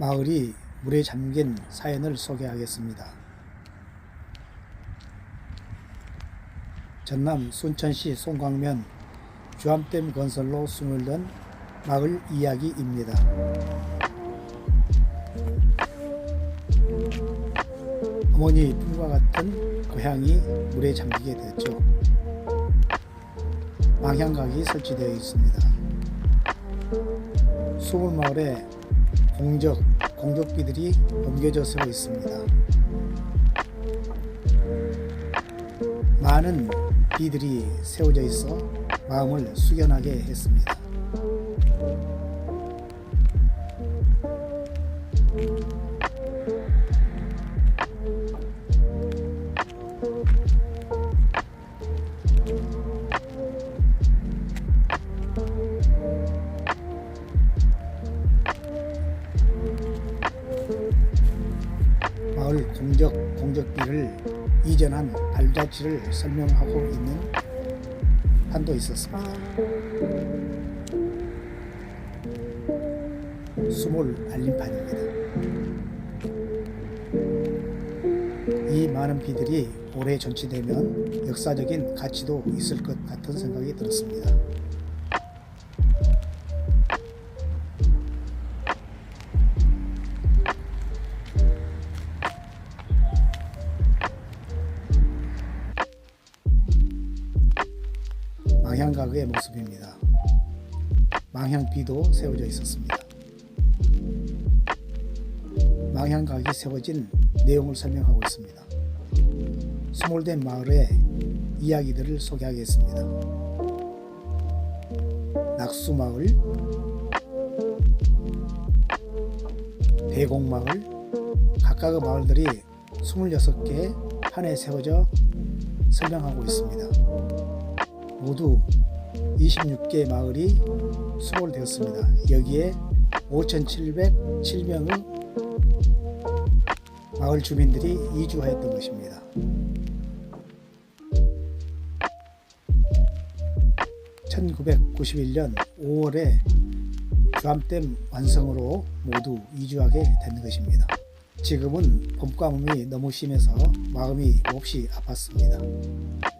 마을이 물에 잠긴 사연을 소개하겠습니다. 전남 순천시 송광면 주암댐 건설로 숨을 든 마을 이야기입니다. 어머니 품과 같은 고향이 물에 잠기게 되었죠. 망향각이 설치되어 있습니다. 수문 마을에 공적, 공적비들이 옮겨져 서 있습니다. 많은 비들이 세워져 있어 마음을 숙연하게 했습니다. 공적 공적비를 이전한 발자취를 설명하고 있는 판도 있었습니다. 수몰 알림판입니다. 이 많은 비들이 오래 전치되면 역사적인 가치도 있을 것 같은 생각이 들었습니다. 망향가그의 모습입니다. 망향비도 세워져 있었습니다. 망향각이 세워진 내용을 설명하고 있습니다. 수몰된 마을의 이야기들을 소개하겠습니다. 낙수마을, 대공마을, 각각의 마을들이 26개 판에 세워져 설명하고 있습니다. 모두 26개 마을이 수몰되었습니다. 여기에 5,707명의 마을 주민들이 이주하였던 것입니다. (1991년 5월에) 주암댐 완성으로 모두 이주하게 된 것입니다. 지금은 봄 가뭄이 너무 심해서 마음이 몹시 아팠습니다.